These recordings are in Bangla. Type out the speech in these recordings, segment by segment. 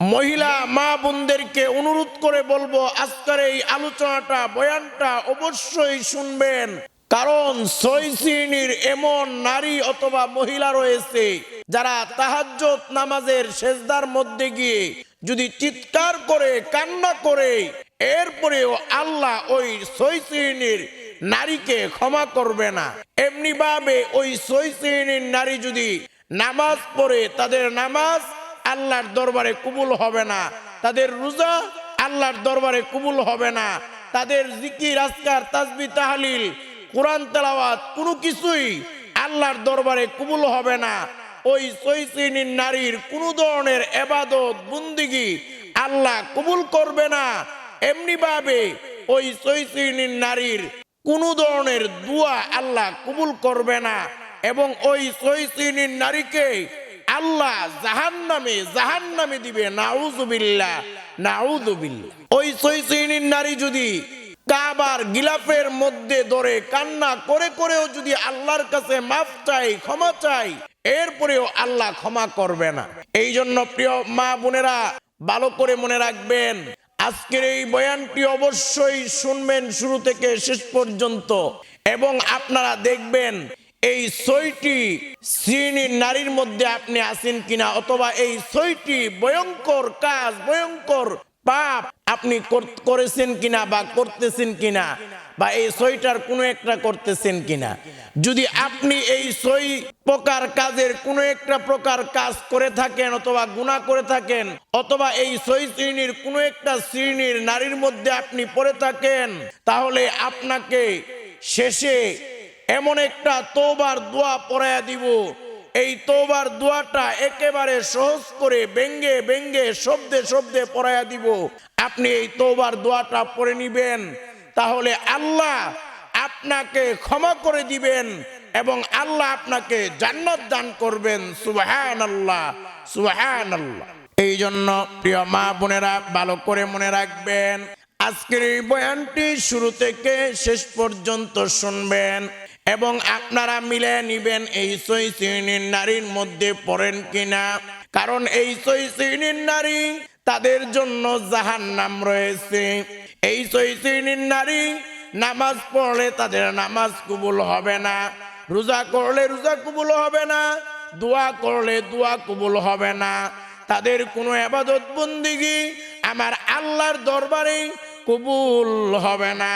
মহিলা মা বোনদেরকে অনুরোধ করে বলব, আজকের এই আলোচনাটা, বয়ানটা অবশ্যই শুনবেন। কারণ ছয় শ্রেণির এমন নারী অথবা মহিলা রয়েছে, যারা তাহাজ্জত নামাজের সেজদার মধ্যে গিয়ে যদি চিৎকার করে, কান্না করে, এরপরেও আল্লাহ ওই ছয় শ্রেণির নারীকে ক্ষমা করবে না। এমনি ভাবে ওই ছয় শ্রেণির নারী যদি নামাজ পড়ে, তাদের নামাজ আল্লাহর দরবারে কবুল হবে না। তাদের রোজা আল্লাহর দরবারে কবুল হবে না। তাদের জিকির, আজকার, তাজবি, তাহলিল, কোরআন, তেলাওয়াত, কোনো কিছুই আল্লাহর দরবারে কবুল হবে না। ওই শ্রেণির নারীর কোনো ধরনের এবাদত, বন্দিগি আল্লাহ কবুল করবে না। এমনি ভাবে ওই শ্রেণির নারীর কোনো ধরনের দোয়া আল্লাহ কবুল করবে না। এবং ওই শ্রেণির নারীকে আল্লাহ জাহান নামে জাহান নামে দিবে নাউজুবিল্লাহ নাউজুবিল্লাহ ওই ছয় শ্রেণির নারী যদি কাবার গিলাফের মধ্যে ধরে কান্না করে করেও যদি আল্লাহর কাছে মাফ চাই ক্ষমা চাই এরপরেও আল্লাহ ক্ষমা করবে না। এই জন্য প্রিয় মা বোনেরা, ভালো করে মনে রাখবেন, আজকের এই বয়ানটি অবশ্যই শুনবেন শুরু থেকে শেষ পর্যন্ত। এবং আপনারা দেখবেন এই ছয়টি শ্রেণির নারীর মধ্যে আপনি আছেন কিনা অথবা এই ছয়টি ভয়ঙ্কর কাজ, ভয়ঙ্কর পাপ আপনি কর- করেছেন কিনা বা করতেছেন কিনা বা এই ছয়টার কোনো একটা করতেছেন কিনা? যদি আপনি এই ছয় প্রকার কাজের কোনো একটা প্রকার কাজ করে থাকেন অথবা গুণা করে থাকেন অথবা এই ছয় শ্রেণির কোনো একটা শ্রেণির নারীর মধ্যে আপনি পড়ে থাকেন, তাহলে আপনাকে শেষে এমন একটা তোবার দোয়া পড়ায়া দিব। এই তোবার দোয়াটা একেবারে সহজ করে ব্যঙ্গে ব্যঙ্গে, শব্দে শব্দে পড়ায়া দিব। আপনি এই তোবার দোয়াটা পড়ে নিবেন, তাহলে আল্লাহ আপনাকে ক্ষমা করে দিবেন এবং আল্লাহ আপনাকে জান্নাত দান করবেন। সুবহান আল্লাহ সুবহান আল্লাহ এই জন্য প্রিয় মা বোনেরা, ভালো করে মনে রাখবেন, আজকের এই বয়ানটি শুরু থেকে শেষ পর্যন্ত শুনবেন। এবং আপনারা মিলে নিবেন এই ছয় শ্রেণির নারীর মধ্যে পড়েন কিনা? কারণ এই ছয় শ্রেণির নারী তাদের জন্য জাহান নাম রয়েছে। এই ছয় শ্রেণির নারী নামাজ পড়লে তাদের নামাজ কবুল হবে না। রোজা করলে রোজা কবুল হবে না। দোয়া করলে দোয়া কবুল হবে না। তাদের কোনো আবাদত বন্দিগি আমার আল্লাহর দরবারে কবুল হবে না।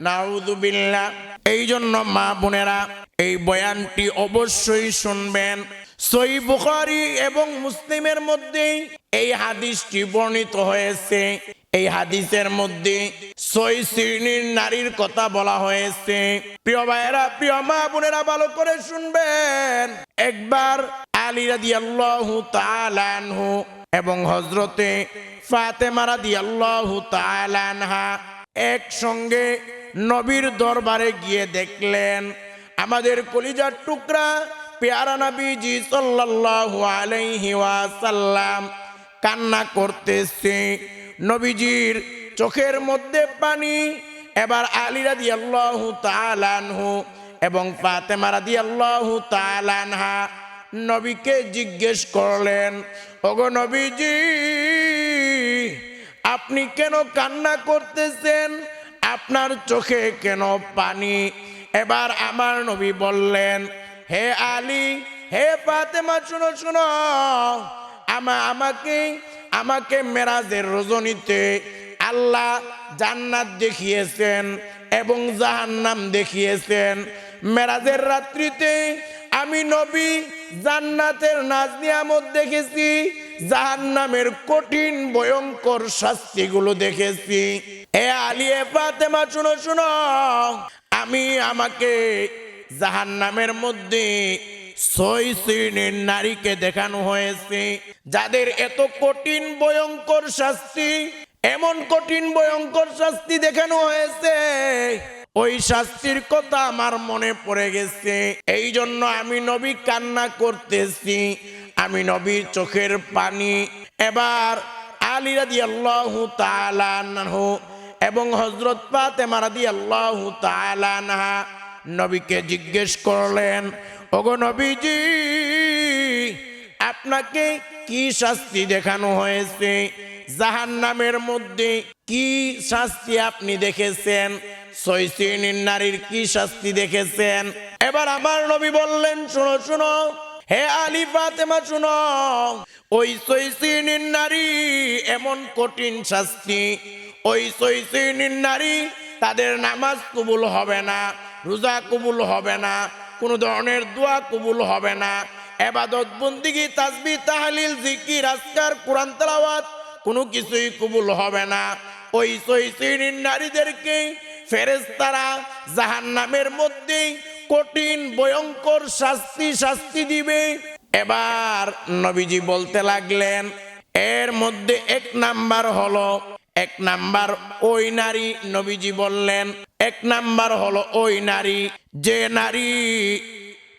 নাউদুবিল্লাহ এই জন্য মা বোনেরা, এই বয়ানটি অবশ্যই শুনবেন। সই বুখারি এবং মুসলিমের মধ্যে এই হাদিসটি বর্ণিত হয়েছে। এই হাদিসের মধ্যে সই শ্রেণির নারীর কথা বলা হয়েছে। প্রিয় ভাইয়েরা, প্রিয় মা বোনেরা, ভালো করে শুনবেন। একবার আলী রাদি আল্লাহ তালানহু এবং হজরতে ফাতেমা রাদি আল্লাহ তালানহা একসঙ্গে নবীর দরবারে গিয়ে দেখলেন, আমাদের কলিজার টুকরা পেয়ারা নবীজি সাল্লাল্লাহু কান্না করতেছে। নবীজির চোখের মধ্যে পানি, এবার আলিরা আলী রাদিয়াল্লাহু তাআলাহু এবং ফাতেমা রাদিয়াল্লাহু তাআলাহা নবীকে জিজ্ঞেস করলেন, ওগো নবীজি, আপনি কেন কান্না করতেছেন? আপনার চোখে কেন পানি? এবার আমার নবী বললেন, হে আলী, হে ফাতেমা, শুনো শুনো। আমা, আমাকে আমাকে মেরাজের রজনীতে আল্লাহ জান্নাত দেখিয়েছেন এবং জাহান্নাম দেখিয়েছেন। মেরাজের রাত্রিতে আমি নবী জান্নাতের নাজ নিয়ামত দেখেছি, জাহান্নামের কঠিন, ভয়ঙ্কর শাস্তিগুলো দেখেছি। এ আলিয়ে ফাতেমা, শুনো শুনো। আমি আমাকে জাহান্নামের মধ্যে ছয় শ্রেণির নারীকে দেখানো হয়েছে, যাদের এত কঠিন, ভয়ঙ্কর শাস্তি, এমন কঠিন, ভয়ঙ্কর শাস্তি দেখানো হয়েছে। ওই শাস্তির কথা আমার মনে পড়ে গেছে। এই জন্য আমি নবী কান্না করতেছি, আমি নবীর চোখের পানি। এবার আলী রাদি আল্লাহ তালানহু এবং হজরত ফাতেমা রাদি আল্লাহ তালানহা নবীকে জিজ্ঞেস করলেন, ওগো নবীজি, আপনাকে কি শাস্তি দেখানো হয়েছে? জাহান নামের মধ্যে কি শাস্তি আপনি দেখেছেন? ছয় নারীর কি শাস্তি দেখেছেন? এবার আমার নবী বললেন, শোনো শোনো, হে আলী ফাতেমা, শুনো, ওই ছয় নারী এমন কঠিন শাস্তি ওই শ্রেণির নারী, তাদের নামাজ কবুল হবে না, রোজা কবুল হবে না, কোনো ধরনের দোয়া কবুল হবে না, এবাদত বন্দিগি, তাসবি, তাহলিল, জিকির, আজকার, কোরআন, তেলাওয়াত, কোনো কিছুই কবুল হবে না। ওই শ্রেণির নারীদেরকে ফেরেস্তারা জাহান নামের মধ্যে কঠিন, ভয়ঙ্কর শাস্তি শাস্তি দিবে। এবার নবীজি বলতে লাগলেন, এর মধ্যে এক নাম্বার হলো এক নাম্বার ওই নারী নবীজি বললেন, এক নাম্বার হলো ওই নারী। যে নারী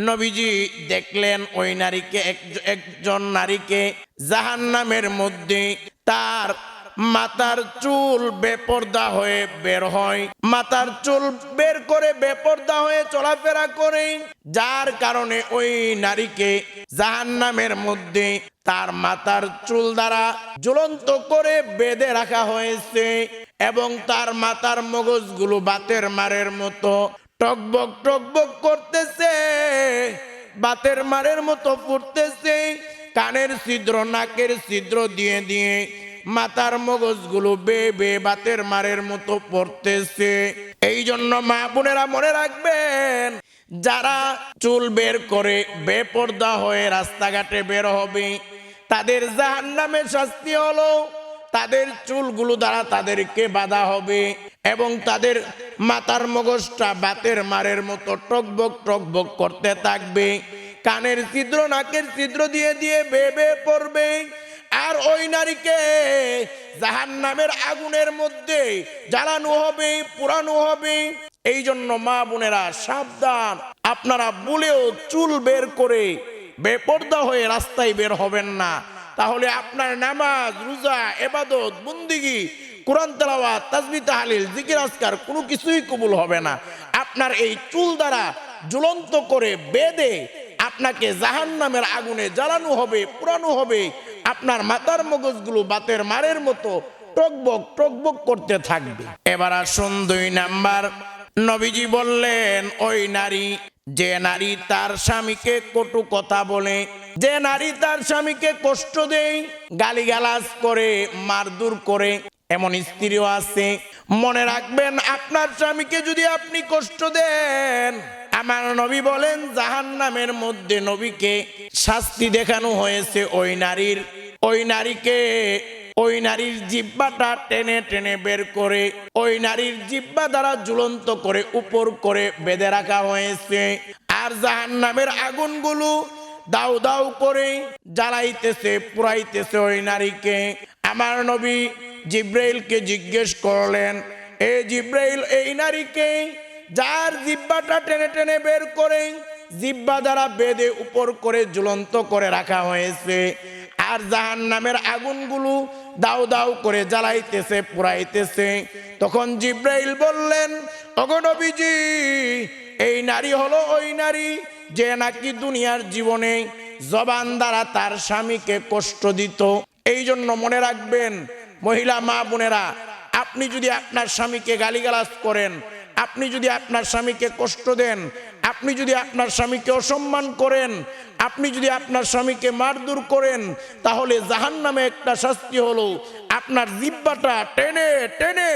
নবীজি দেখলেন ওই নারীকে, এক- একজন নারীকে জাহান্নামের মধ্যে তার মাথার চুল বেপর্দা হয়ে বের হয়। মাথার চুল বের করে বেপর্দা হয়ে চলাফেরা করে। যার কারণে ওই নারীকে জাহান নামের মধ্যে তার মাথার চুল দ্বারা জ্বলন্ত করে বেঁধে রাখা হয়েছে এবং তার মাথার মগজগুলো বাতের মারের মতো টকবক টকবক করতেছে। বাতের মারের মতো ফুটতেছে। কানের ছিদ্র, নাকের ছিদ্র দিয়ে দিয়ে মাথার মগজগুলো বে বে বাতের মারের মতো পড়তেছে। এই জন্য মা বোনেরা মনে রাখবেন, যারা চুল বের করে বেপর্দা হয়ে রাস্তাঘাটে বের হবে, তাদের জাহান নামে শাস্তি হলো তাদের চুলগুলো দ্বারা তাদেরকে বাধা হবে এবং তাদের মাথার মগজটা বাতের মারের মতো টকবক টকবক করতে থাকবে। কানের ছিদ্র, নাকের ছিদ্র দিয়ে দিয়ে বে বে পড়বে। আর ওই নারীকে জাহান নামের আগুনের মধ্যে জ্বালানো হবে পুরানো হবে। এই জন্য মা বোনেরা সাবধান। আপনারা বলেও চুল বের করে বেপর্দা হয়ে রাস্তায় বের হবেন না। তাহলে আপনার নামাজ, রোজা, এবাদত, বন্দিগি, কোরআন তেলাওয়াত, তাজবি, তাহালিল, জিকির, আজকার কোনো কিছুই কবুল হবে না। আপনার এই চুল দ্বারা জ্বলন্ত করে বেঁধে আপনাকে জাহান নামের আগুনে জ্বালানো হবে পুরানো হবে। আপনার মাথার মগজগুলো বাতের মারের মতো টকবক টকবক করতে থাকবে। এবার আসুন দুই নাম্বার। নবীজি বললেন, ওই নারী, যে নারী তার স্বামীকে কটু কথা বলে, যে নারী তার স্বামীকে কষ্ট দেয়, গালিগালাজ করে মারদুর করে, এমন স্ত্রীও আছে। মনে রাখবেন, আপনার স্বামীকে যদি আপনি কষ্ট দেন, আমার নবী বলেন জাহান নামের মধ্যে নবীকে শাস্তি দেখানো হয়েছে ওই নারীর। ওই নারীকে, ওই নারীর জিব্বাটা টেনে টেনে বের করে, ওই নারীর জিব্বা দ্বারা ঝুলন্ত করে উপর করে বেঁধে রাখা হয়েছে। আর জাহান নামের আগুনগুলো দাউ দাউ করে জ্বালাইতেছে পুরাইতেছে ওই নারীকে। আমার নবী জিব্রাইলকে জিজ্ঞেস করলেন, এ জিব্রাইল, এই নারীকে যার জিব্বাটা টেনে টেনে বের করে জিব্বা দ্বারা বেঁধে উপর করে ঝুলন্ত করে রাখা হয়েছে আর জাহান নামের আগুনগুলো দাউ দাউ করে জ্বালাইতেছে পুরাইতেছে তখন জিব্রাইল বললেন অগনবীজি এই নারী হলো ওই নারী যে নাকি দুনিয়ার জীবনে জবান দ্বারা তার স্বামীকে কষ্ট দিত। এই জন্য মনে রাখবেন, মহিলা মা বোনেরা, আপনি যদি আপনার স্বামীকে গালিগালাজ করেন, আপনি যদি আপনার স্বামীকে কষ্ট দেন আপনি যদি আপনার স্বামীকে অসম্মান করেন, আপনি যদি আপনার স্বামীকে মারধর করেন, তাহলে জাহান নামে একটা শাস্তি হলো। আপনার জিব্বাটা টেনে টেনে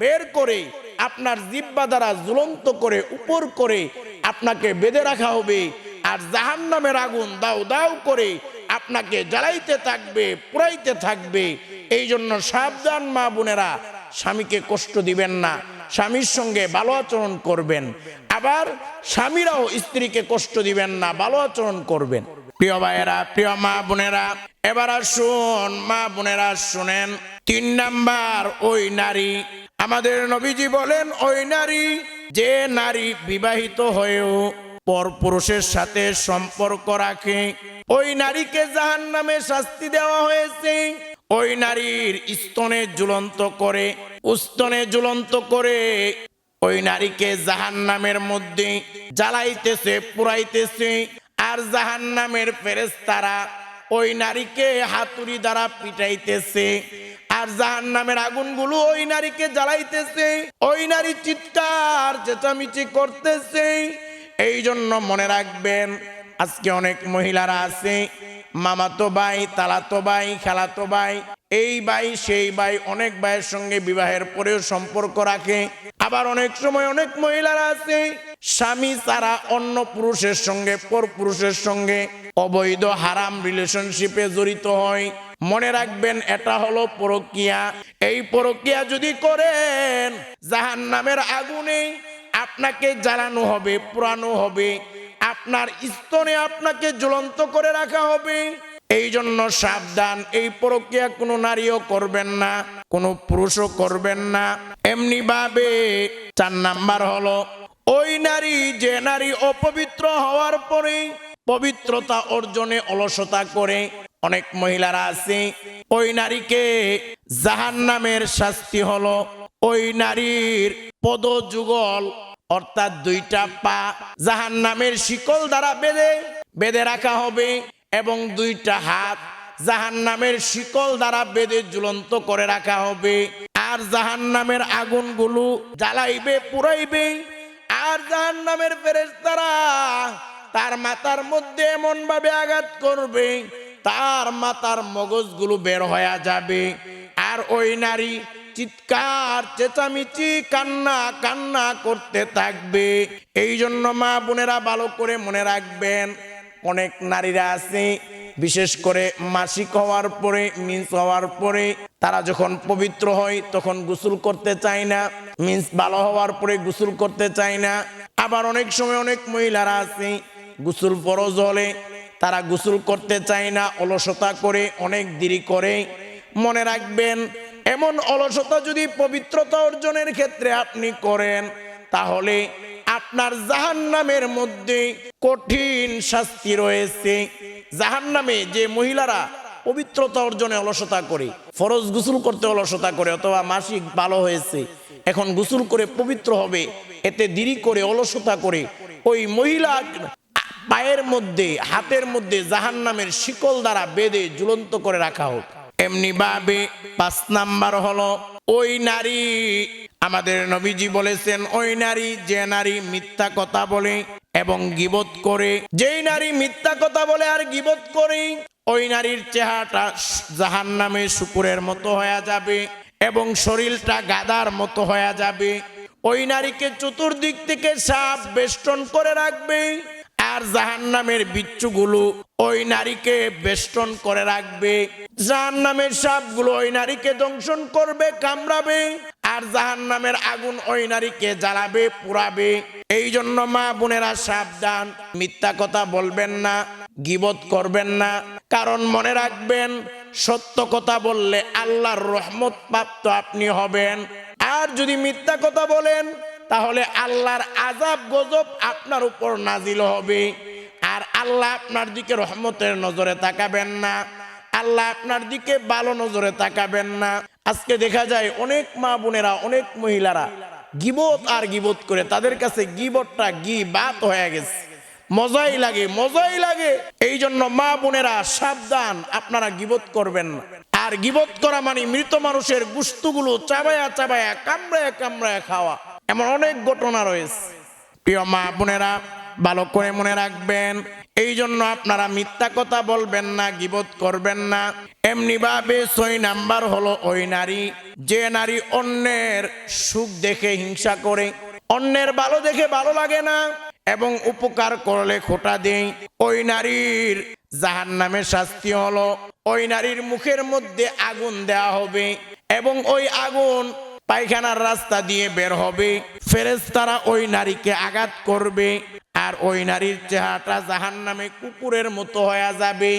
বের করে, আপনার জিব্বা দ্বারা ঝুলন্ত করে, উপর করে আপনাকে বেঁধে রাখা হবে। আর জাহান নামের আগুন দাও দাও করে আপনাকে জ্বালাইতে থাকবে, পুরাইতে থাকবে। এই জন্য সাবধান মা বোনেরা, স্বামীকে কষ্ট দিবেন না। স্বামীর সঙ্গে ভালো আচরণ করবেন। আবার স্বামীরাও স্ত্রীকে কষ্ট দিবেন না, ভালো আচরণ করবেন। প্রিয় ভাইয়েরা, প্রিয় মা বোনেরা, এবার আসুন মা বোনেরা শুনেন। তিন নাম্বার, ওই নারী। আমাদের নবীজি বলেন, ওই নারী যে নারী বিবাহিত হয়েও পরপুরুষের সাথে সম্পর্ক রাখে, ওই নারীকে জাহান নামে শাস্তি দেওয়া হয়েছে। ওই নারীর স্তনে ঝুলন্ত করে, উস্তনে ঝুলন্ত করে ওই নারীকে জাহান নামের মধ্যে জ্বালাইতেছে, পুরাইতেছে। আর জাহান নামের ফেরেস্তারা ওই নারীকে হাতুড়ি দ্বারা পিটাইতেছে। আর জাহান নামের আগুনগুলো ওই নারীকে জ্বালাইতেছে। ওই নারী চিৎকার, চেঁচামেচি করতেছে। এই জন্য মনে রাখবেন, আজকে অনেক মহিলারা আছে মামাতো ভাই তালাতো ভাই খেলাতো ভাই। এই ভাই, সেই ভাই অনেক ভাইয়ের সঙ্গে বিবাহের পরেও সম্পর্ক রাখে। আবার অনেক সময় অনেক মহিলারা আছে, স্বামী ছাড়া অন্য পুরুষের সঙ্গে, পর পুরুষের সঙ্গে অবৈধ হারাম রিলেশনশিপে জড়িত হয়। মনে রাখবেন, এটা হলো পরকিয়া। এই পরকিয়া যদি করেন জাহান নামের আগুনে আপনাকে জ্বালানো হবে পুরানো হবে। আপনার স্তনে আপনাকে জ্বলন্ত করে রাখা হবে। এই জন্য সাবধান, এই প্রক্রিয়া কোনো নারীও করবেন না, কোনো পুরুষও করবেন না। এমনি ভাবে চার নাম্বার হলো, ওই নারী, যে নারী অপবিত্র হওয়ার পরে পবিত্রতা অর্জনে অলসতা করে, অনেক মহিলারা আছে, ওই নারীকে জাহান নামের শাস্তি হলো, ওই নারীর পদযুগল অর্থাৎ দুইটা পা জাহান নামের শিকল দ্বারা বেঁধে বেঁধে রাখা হবে এবং দুইটা হাত জাহান নামের শিকল দ্বারা বেঁধে ঝুলন্ত করে রাখা হবে। আর জাহান নামের আগুনগুলো জ্বালাইবে পুরাইবে আর জাহান নামের ফেরেশতারা তার মাথার মধ্যে এমন ভাবে আঘাত করবে, তার মাথার মগজগুলো বের হয়ে যাবে। আর ওই নারী চিৎকার, চেঁচামেচি, কান্না কান্না করতে থাকবে। এই জন্য মা বোনেরা ভালো করে মনে রাখবেন, অনেক নারীরা আছে, বিশেষ করে মাসিক হওয়ার পরে, মিন্স হওয়ার পরে, তারা যখন পবিত্র হয়, তখন গোসল করতে চায় না। মিন্স ভালো হওয়ার পরে গোসল করতে চায় না। আবার অনেক সময় অনেক মহিলারা আছে, গোসল ফরজ হলে তারা গোসল করতে চায় না, অলসতা করে, অনেক দেরি করে। মনে রাখবেন এমন অলসতা যদি পবিত্রতা অর্জনের ক্ষেত্রে আপনি করেন, তাহলে আপনার জাহান নামের মধ্যে কঠিন শাস্তি রয়েছে। জাহান নামে যে মহিলারা পবিত্রতা অর্জনে অলসতা করে, ফরজ গুসুল করতে অলসতা করে, অথবা মাসিক ভালো হয়েছে, এখন গুসুল করে পবিত্র হবে, এতে দেরি করে, অলসতা করে, ওই মহিলা পায়ের মধ্যে, হাতের মধ্যে জাহান নামের শিকল দ্বারা বেঁধে ঝুলন্ত করে রাখা হোক। এমনি ভাবে পাঁচ নাম্বার হলো, ওই নারী, আমাদের নবীজি বলেছেন, ওই নারী যে নারী মিথ্যা কথা বলে এবং গিবত করে, যেই নারী মিথ্যা কথা বলে আর গিবত করে, ওই নারীর চেহারাটা জাহান নামে শুকুরের মতো হয়ে যাবে এবং শরীরটা গাদার মতো হয়ে যাবে। ওই নারীকে চতুর্দিক থেকে সাপ বেষ্টন করে রাখবে। আর জাহান নামের বিচ্ছুগুলো ওই নারীকে বেষ্টন করে রাখবে। জাহান নামের সাপগুলো ওই নারীকে দংশন করবে, কামড়াবে, আর জাহান নামের আগুন ওই নারীকে জ্বালাবে পুরাবে এই জন্য মা বোনেরা সাবধান, মিথ্যা কথা বলবেন না, গিবত করবেন না। কারণ মনে রাখবেন, সত্য কথা বললে আল্লাহর রহমত প্রাপ্ত আপনি হবেন। আর যদি মিথ্যা কথা বলেন তাহলে আল্লাহর আজাব গজব আপনার উপর নাজিল হবে। আর আল্লাহ আপনার দিকে রহমতের নজরে তাকাবেন না। আল্লাহ আপনার দিকে ভালো নজরে তাকাবেন না। আজকে দেখা যায় অনেক মা বোনেরা, অনেক মহিলারা গিবত আর গিবত করে তাদের কাছে গিবতটা গি বাত হয়ে গেছে। মজাই লাগে মজাই লাগে। এই জন্য মা বোনেরা সাবধান, আপনারা গিবত করবেন না। আর গিবত করা মানে মৃত মানুষের গুস্তুগুলো চাবায়া চাবায়া কামড়ায়া কামড়ায়া খাওয়া। এমন অনেক ঘটনা রয়েছে। প্রিয় মা বোনেরা, ভালো করে মনে রাখবেন এই জন্য আপনারা মিথ্যা কথা বলবেন না, গিবত করবেন না। এমনি ভাবে ছয় নাম্বার হলো ওই নারী, যে নারী অন্যের সুখ দেখে হিংসা করে, অন্যের ভালো দেখে ভালো লাগে না এবং উপকার করলে খোটা দেই ওই নারীর জাহান নামে শাস্তি হলো, ওই নারীর মুখের মধ্যে আগুন দেয়া হবে এবং ওই আগুন পায়খানার রাস্তা দিয়ে বের হবে। ফেরেশতারা ওই নারীকে আঘাত করবে আর ওই নারীর চেহারাটা জাহান নামে কুকুরের মতো হয়ে যাবে।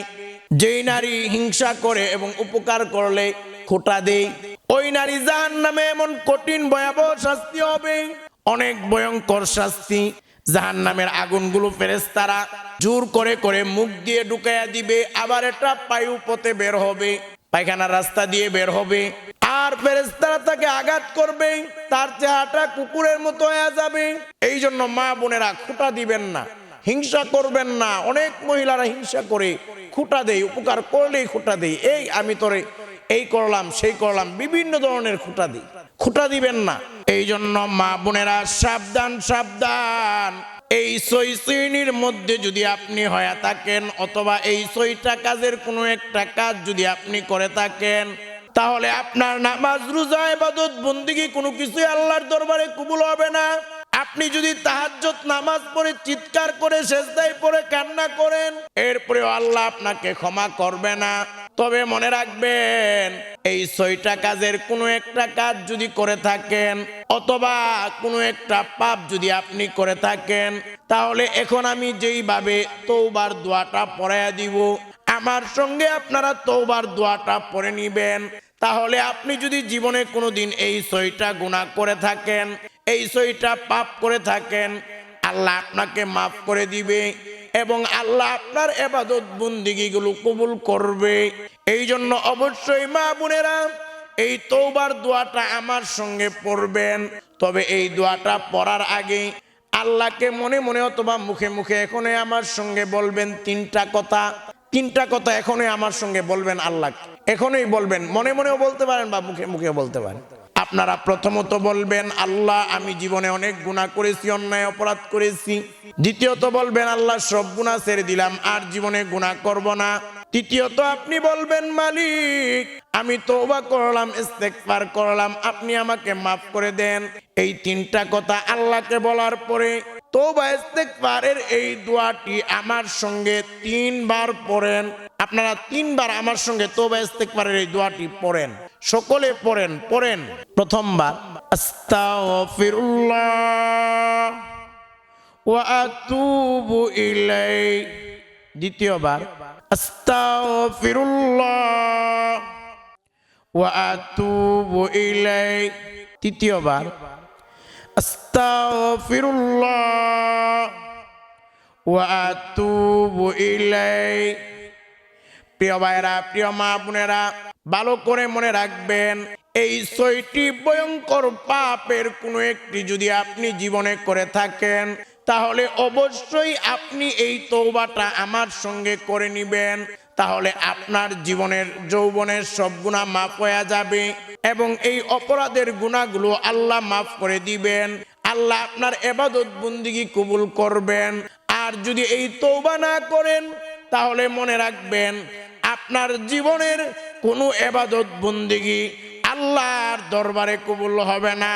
যেই নারী হিংসা করে এবং উপকার করলে খোটা দেয়। ওই নারী জাহান নামে এমন কঠিন, ভয়াবহ শাস্তি হবে। অনেক ভয়ঙ্কর শাস্তি। জাহান নামের আগুনগুলো ফেরেশতারা জোর করে করে মুখ দিয়ে ঢুকাইয়া দিবে। আবার এটা পায়ু পথে বের হবে। পায়খানার রাস্তা দিয়ে বের হবে। আর ফেরেশতারা তাকে আঘাত করবে, তার চেহারাটা কুকুরের মতো হয়ে যাবে। এই জন্য মা বোনেরা খুঁটা দিবেন না, হিংসা করবেন না। অনেক মহিলারা হিংসা করে খুঁটা দেই উপকার করলেই খুঁটা দেই এই আমি তোরে এই করলাম, সেই করলাম, বিভিন্ন ধরনের খুঁটা দিই। খুঁটা দিবেন না। এই জন্য মা বোনেরা সাবধান সাবধান। এই সই শ্রেণির মধ্যে যদি আপনি হয়ে থাকেন অথবা এই সইটা কাজের কোনো একটা কাজ যদি আপনি করে থাকেন, তাহলে আপনার নামাজ, রোজা এবাদত বন্দিগি কোনো কিছুই আল্লাহর দরবারে কবুল হবে না। আপনি যদি তাহাজ্জত নামাজ পড়ে চিৎকার করে শেষদায় পড়ে কান্না করেন, এরপরেও আল্লাহ আপনাকে ক্ষমা করবে না। তবে মনে রাখবেন, এই ছয়টা কাজের কোনো একটা কাজ যদি করে থাকেন, অথবা কোনো একটা পাপ যদি আপনি করে থাকেন, তাহলে এখন আমি যেইভাবে তৌবার দোয়াটা পড়াইয়া দিব, আমার সঙ্গে আপনারা তৌবার দোয়াটা পড়ে নিবেন। তাহলে আপনি যদি জীবনে কোনোদিন এই ছয়টা গুণা করে থাকেন এই ছয়টা পাপ করে থাকেন, আল্লাহ আপনাকে মাফ করে দিবে এবং আল্লাহ আপনার এবাদত বন্দিগিগুলো কবুল করবে। এই জন্য অবশ্যই মা বোনেরা, এই তৌবার দোয়াটা আমার সঙ্গে পড়বেন। তবে এই দোয়াটা পড়ার আগে আল্লাহকে মনে মনে অথবা মুখে মুখে এখনই আমার সঙ্গে বলবেন তিনটা কথা। তিনটা কথা এখনই আমার সঙ্গে বলবেন আল্লাহ এখনই বলবেন, মনে মনেও বলতে পারেন বা মুখে মুখে বলতে পারেন। আপনারা প্রথমত বলবেন, আল্লাহ, আমি জীবনে অনেক গুণা করেছি, অন্যায় অপরাধ করেছি। দ্বিতীয়ত বলবেন, আল্লাহ, সব গুণা ছেড়ে দিলাম, আর জীবনে গুণা করব না। তৃতীয়ত আপনি বলবেন, মালিক, আমি তওবা করলাম, ইস্তেগফার করলাম, আপনি আমাকে মাফ করে দেন। এই তিনটা কথা আল্লাহকে বলার পরে তওবা, ইস্তেগফারের এই দোয়াটি আমার সঙ্গে তিনবার পড়েন। আপনারা তিনবার আমার সঙ্গে তওবা, ইস্তেগফারের এই দোয়াটি পড়েন। সকলে পড়েন পড়েন। প্রথমবার। ইলাই দ্বিতীয়বার। আস্তাগফিরুল্লাহ ইলাই তৃতীয়বার। আস্তাগফিরুল্লাহ ইলাই প্রিয় ভাইরা প্রিয় মা বোনেরা ভালো করে মনে রাখবেন, এই ছয়টি ভয়ঙ্কর পাপের কোনো একটি যদি আপনি জীবনে করে থাকেন, তাহলে অবশ্যই আপনি এই তৌবাটা আমার সঙ্গে করে নিবেন। তাহলে আপনার জীবনের যৌবনের সব গুণা মাফ হয়ে যাবে এবং এই অপরাধের গুণাগুলো আল্লাহ মাফ করে দিবেন। আল্লাহ আপনার এবাদত বন্দিগি কবুল করবেন। আর যদি এই তৌবা না করেন, তাহলে মনে রাখবেন আপনার জীবনের কোনো এবাদত বন্দিগি আল্লাহর দরবারে কবুল হবে না।